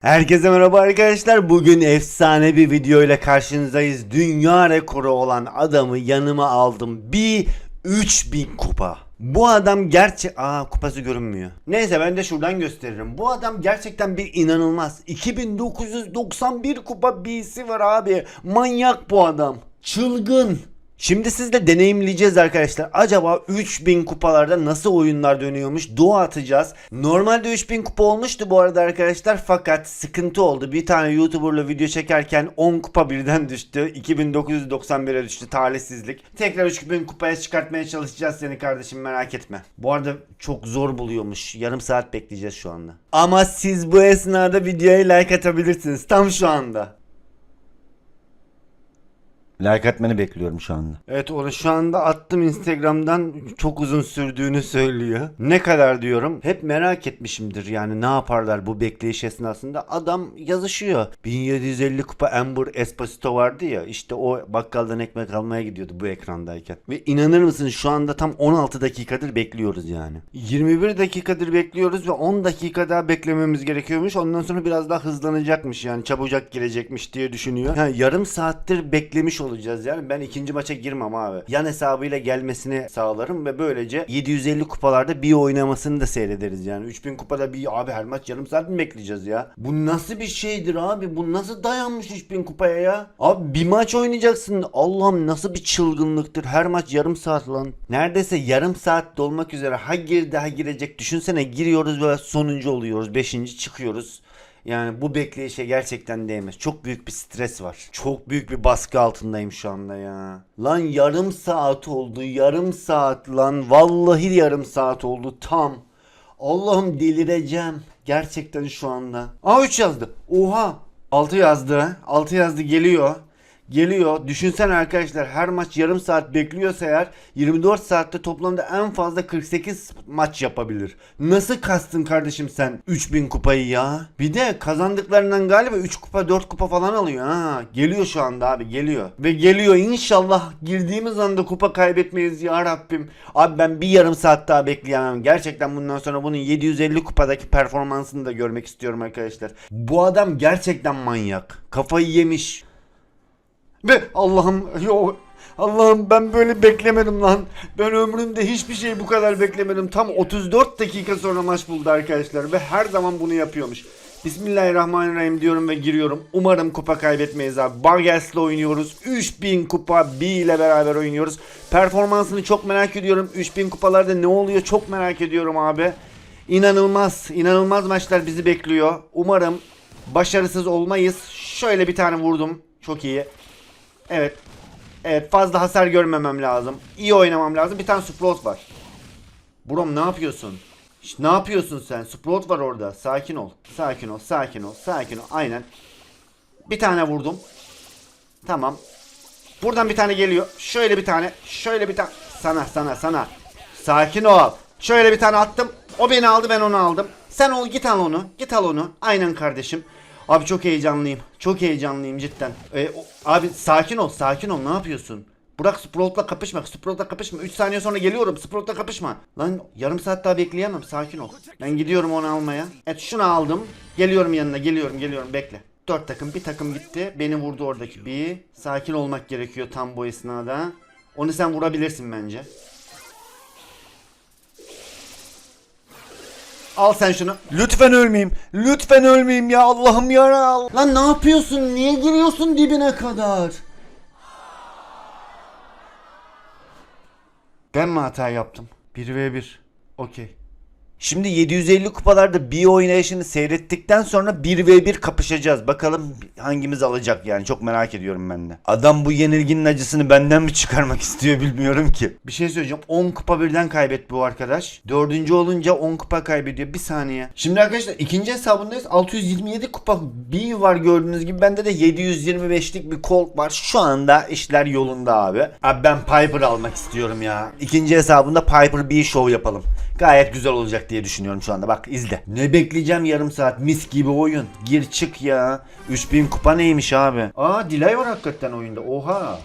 Herkese merhaba arkadaşlar. Bugün efsane bir video ile karşınızdayız. Dünya rekoru olan adamı yanıma aldım. Bir 3000 kupa. Bu adam gerçek... Aa kupası görünmüyor. Neyse ben de şuradan gösteririm. Bu adam gerçekten bir inanılmaz. 2991 kupa BC var abi. Manyak bu adam. Çılgın. Şimdi sizle deneyimleyeceğiz arkadaşlar. Acaba 3000 kupalarda nasıl oyunlar dönüyormuş? Dua atacağız. Normalde 3000 kupa olmuştu bu arada arkadaşlar. Fakat sıkıntı oldu. Bir tane YouTuber'la video çekerken 10 kupa birden düştü. 2991'e düştü. Talihsizlik. Tekrar 3000 kupaya çıkartmaya çalışacağız seni kardeşim merak etme. Bu arada çok zor buluyormuş. Yarım saat bekleyeceğiz şu anda. Ama siz bu esnada videoya like atabilirsiniz. Tam şu anda. Like atmanı bekliyorum şu anda. Evet onu şu anda attım Instagram'dan çok uzun sürdüğünü söylüyor. Ne kadar diyorum. Hep merak etmişimdir yani ne yaparlar bu bekleyiş esnasında. Adam yazışıyor. 1750 kupa Amber Esposito vardı ya işte o bakkaldan ekmek almaya gidiyordu bu ekrandayken. Ve inanır mısın şu anda tam 16 dakikadır bekliyoruz yani. 21 dakikadır bekliyoruz ve 10 dakika daha beklememiz gerekiyormuş. Ondan sonra biraz daha hızlanacakmış yani çabucak girecekmiş diye düşünüyor. Ha, yarım saattir beklemiş olacağız yani. Ben ikinci maça girmem abi. Yan hesabıyla gelmesini sağlarım ve böylece 750 kupalarda bir oynamasını da seyrederiz yani. 3000 kupada bir abi her maç yarım saat mi bekleyeceğiz ya? Bu nasıl bir şeydir abi? Bu nasıl dayanmış 3000 kupaya ya? Abi bir maç oynayacaksın. Allah'ım nasıl bir çılgınlıktır. Her maç yarım saat lan. Neredeyse yarım saat dolmak üzere. Ha girdi ha girecek. Düşünsene giriyoruz ve sonuncu oluyoruz. Beşinci çıkıyoruz. Yani bu bekleyişe gerçekten değmez. Çok büyük bir stres var. Çok büyük bir baskı altındayım şu anda ya. Lan yarım saat oldu. Yarım saat lan. Vallahi yarım saat oldu tam. Allah'ım delireceğim. Gerçekten şu anda. Aa 3 yazdı. Oha. 6 yazdı. 6 yazdı geliyor. Geliyor. Düşünsene arkadaşlar her maç yarım saat bekliyorsa eğer 24 saatte toplamda en fazla 48 maç yapabilir. Nasıl kastın kardeşim sen 3000 kupayı ya? Bir de kazandıklarından galiba 3 kupa 4 kupa falan alıyor ha. Geliyor şu anda abi geliyor. Ve geliyor inşallah girdiğimiz anda kupa kaybetmeyiz ya Rabbim. Abi ben bir yarım saat daha bekleyemem. Gerçekten bundan sonra bunun 750 kupadaki performansını da görmek istiyorum arkadaşlar. Bu adam gerçekten manyak. Kafayı yemiş. Ve Allah'ım yo Allah'ım ben böyle beklemedim lan. Ben ömrümde hiçbir şey bu kadar beklemedim. Tam 34 dakika sonra maç buldu arkadaşlar ve her zaman bunu yapıyormuş. Bismillahirrahmanirrahim diyorum ve giriyorum. Umarım kupa kaybetmeyiz abi. Bargels'le oynuyoruz. 3000 kupa B ile beraber oynuyoruz. Performansını çok merak ediyorum. 3000 kupalarda ne oluyor çok merak ediyorum abi. İnanılmaz, inanılmaz maçlar bizi bekliyor. Umarım başarısız olmayız. Şöyle bir tane vurdum. Çok iyi. Evet. Evet fazla hasar görmemem lazım. İyi oynamam lazım. Bir tane Sprout var. Brom ne yapıyorsun? Şş, ne yapıyorsun sen? Sprout var orada. Sakin ol. Sakin ol. Sakin ol. Sakin ol. Aynen. Bir tane vurdum. Tamam. Buradan bir tane geliyor. Şöyle bir tane. Şöyle bir tane. Sana sana sana. Sakin ol. Şöyle bir tane attım. O beni aldı ben onu aldım. Sen ol git al onu. Git al onu. Aynen kardeşim. Abi çok heyecanlıyım. Çok heyecanlıyım cidden. Ee, o- abi sakin ol sakin ol ne yapıyorsun? Burak Sprout'la kapışma. Sprout'la kapışma. 3 saniye sonra geliyorum. Sprout'la kapışma. Lan yarım saat daha bekleyemem. Sakin ol. Ben gidiyorum onu almaya. Evet şunu aldım. Geliyorum yanına. Geliyorum geliyorum. Bekle. 4 takım. Bir takım gitti. Beni vurdu oradaki bir. Sakin olmak gerekiyor tam bu esnada. Onu sen vurabilirsin bence. Al sen şunu. Lütfen ölmeyeyim. Lütfen ölmeyeyim ya Allah'ım ya. Lan ne yapıyorsun? Niye giriyorsun dibine kadar? Ben mi hata yaptım? 1v1. Okey. Şimdi 750 kupalarda bir oynayışını seyrettikten sonra 1v1 kapışacağız. Bakalım hangimiz alacak yani çok merak ediyorum ben de. Adam bu yenilginin acısını benden mi çıkarmak istiyor bilmiyorum ki. Bir şey söyleyeceğim 10 kupa birden kaybetti bu arkadaş. Dördüncü olunca 10 kupa kaybediyor. Bir saniye. Şimdi arkadaşlar ikinci hesabındayız. 627 kupa bir var gördüğünüz gibi. Bende de 725'lik bir Colt var. Şu anda işler yolunda abi. Abi ben Piper almak istiyorum ya. İkinci hesabında Piper B show yapalım. Gayet güzel olacak diye düşünüyorum şu anda. Bak izle. Ne bekleyeceğim yarım saat? Mis gibi oyun. Gir çık ya. 3000 kupa neymiş abi? Aa delay var hakikaten oyunda. Oha.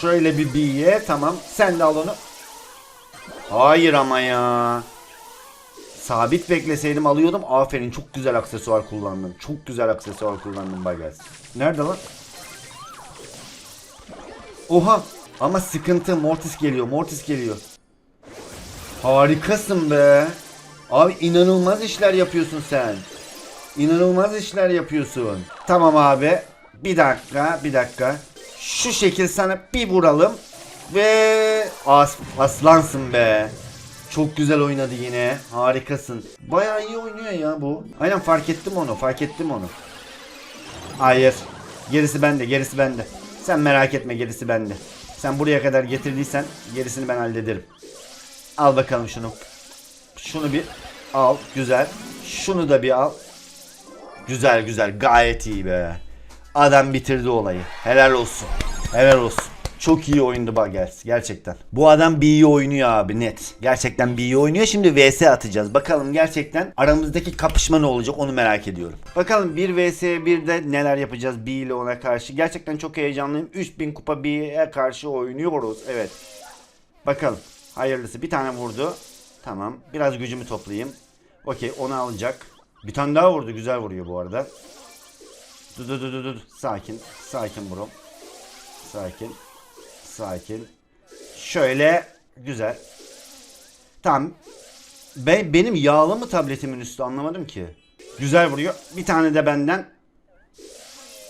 Şöyle bir B'ye tamam. Sen de al onu. Hayır ama ya. Sabit bekleseydim alıyordum. Aferin çok güzel aksesuar kullandın. Çok güzel aksesuar kullandın Bagels. Nerede lan? Oha! Ama sıkıntı Mortis geliyor. Mortis geliyor. Harikasın be. Abi inanılmaz işler yapıyorsun sen. İnanılmaz işler yapıyorsun. Tamam abi. Bir dakika, bir dakika. Şu şekil sana bir vuralım. Ve as aslansın be. Çok güzel oynadı yine. Harikasın. Bayağı iyi oynuyor ya bu. Aynen fark ettim onu. Fark ettim onu. Hayır. Gerisi bende. Gerisi bende. Sen merak etme gerisi bende. Sen buraya kadar getirdiysen gerisini ben hallederim. Al bakalım şunu. Şunu bir al. Güzel. Şunu da bir al. Güzel güzel. Gayet iyi be. Adam bitirdi olayı. Helal olsun. Helal olsun. Çok iyi oyundu Bagels. Gerçekten. Bu adam bir iyi oynuyor abi net. Gerçekten bir iyi oynuyor. Şimdi vs atacağız. Bakalım gerçekten aramızdaki kapışma ne olacak onu merak ediyorum. Bakalım 1 vs 1'de neler yapacağız B ile ona karşı. Gerçekten çok heyecanlıyım. 3000 kupa B'ye karşı oynuyoruz. Evet. Bakalım. Hayırlısı. Bir tane vurdu. Tamam. Biraz gücümü toplayayım. Okey onu alacak. Bir tane daha vurdu. Güzel vuruyor bu arada. Dur dur dur dur, dur. Sakin. Sakin bro. Sakin. Sakin. Şöyle. Güzel. Tamam. Ben, benim yağlı mı tabletimin üstü anlamadım ki. Güzel vuruyor. Bir tane de benden.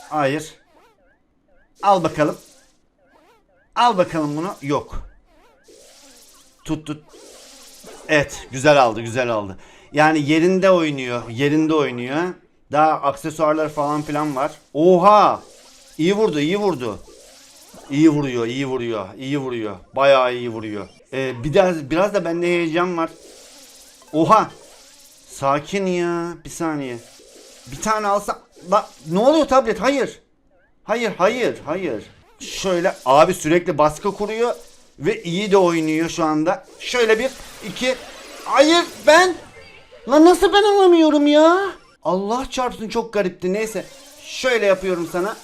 Hayır. Al bakalım. Al bakalım bunu. Yok. Tut tut. Evet güzel aldı güzel aldı. Yani yerinde oynuyor. Yerinde oynuyor. Daha aksesuarlar falan filan var. Oha! İyi vurdu iyi vurdu. İyi vuruyor iyi vuruyor. iyi vuruyor. Bayağı iyi vuruyor. Ee, biraz, biraz da bende heyecan var. Oha! Sakin ya. Bir saniye. Bir tane alsa... Bak ne oluyor tablet? Hayır. Hayır hayır hayır. Şöyle abi sürekli baskı kuruyor ve iyi de oynuyor şu anda. Şöyle bir iki. Hayır ben. Lan nasıl ben alamıyorum ya? Allah çarpsın çok garipti. Neyse. Şöyle yapıyorum sana.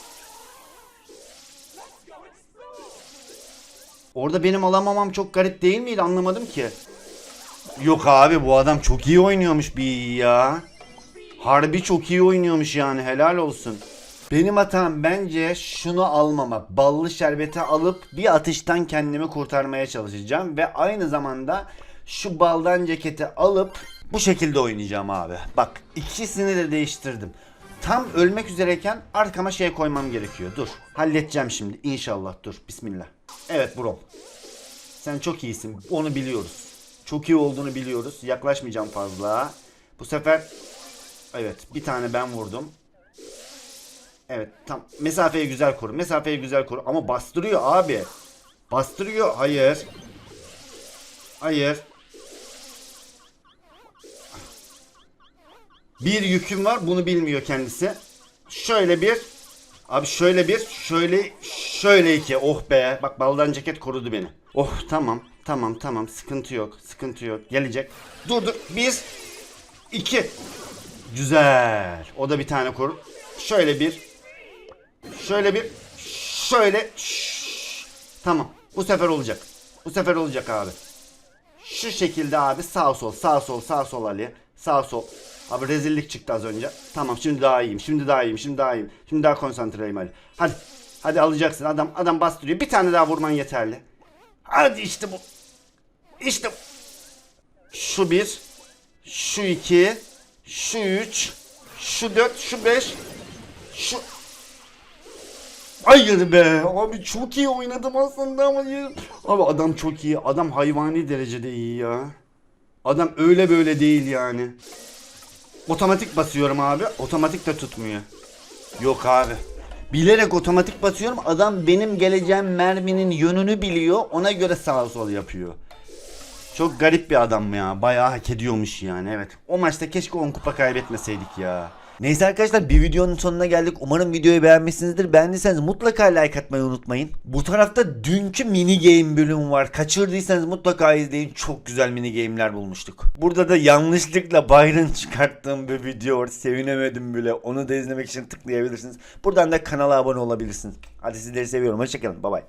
Orada benim alamamam çok garip değil miydi anlamadım ki. Yok abi bu adam çok iyi oynuyormuş bir ya. Harbi çok iyi oynuyormuş yani helal olsun. Benim hatam bence şunu almamak. Ballı şerbeti alıp bir atıştan kendimi kurtarmaya çalışacağım. Ve aynı zamanda şu baldan ceketi alıp bu şekilde oynayacağım abi. Bak ikisini de değiştirdim. Tam ölmek üzereyken arkama şey koymam gerekiyor. Dur. Halledeceğim şimdi. İnşallah. Dur. Bismillah. Evet bro. Sen çok iyisin. Onu biliyoruz. Çok iyi olduğunu biliyoruz. Yaklaşmayacağım fazla. Bu sefer evet bir tane ben vurdum. Evet tam mesafeyi güzel koru. Mesafeyi güzel koru ama bastırıyor abi. Bastırıyor. Hayır. Hayır. Bir yüküm var. Bunu bilmiyor kendisi. Şöyle bir. Abi şöyle bir. Şöyle şöyle iki. Oh be. Bak baldan ceket korudu beni. Oh tamam. Tamam tamam. Sıkıntı yok. Sıkıntı yok. Gelecek. Dur dur. Bir. iki. Güzel. O da bir tane koru. Şöyle bir. Şöyle bir. Şöyle. Tamam. Bu sefer olacak. Bu sefer olacak abi. Şu şekilde abi sağ sol sağ sol sağ sol Ali. Sağ sol. Abi rezillik çıktı az önce. Tamam şimdi daha iyiyim. Şimdi daha iyiyim. Şimdi daha iyiyim. Şimdi daha konsantreyim Ali. Hadi. Hadi alacaksın. Adam adam bastırıyor. Bir tane daha vurman yeterli. Hadi işte bu. İşte bu. Şu bir. Şu iki. Şu üç. Şu dört. Şu beş. Şu Hayır be. Abi çok iyi oynadım aslında ama hayır. Abi adam çok iyi. Adam hayvani derecede iyi ya. Adam öyle böyle değil yani. Otomatik basıyorum abi. Otomatik de tutmuyor. Yok abi. Bilerek otomatik basıyorum. Adam benim geleceğim merminin yönünü biliyor. Ona göre sağ sol yapıyor. Çok garip bir adam ya. Bayağı hak ediyormuş yani evet. O maçta keşke 10 kupa kaybetmeseydik ya. Neyse arkadaşlar bir videonun sonuna geldik. Umarım videoyu beğenmişsinizdir. Beğendiyseniz mutlaka like atmayı unutmayın. Bu tarafta dünkü mini game bölüm var. Kaçırdıysanız mutlaka izleyin. Çok güzel mini game'ler bulmuştuk. Burada da yanlışlıkla Byron çıkarttığım bir video var. Sevinemedim bile. Onu da izlemek için tıklayabilirsiniz. Buradan da kanala abone olabilirsiniz. Hadi sizleri seviyorum. Hoşçakalın. Bay bay.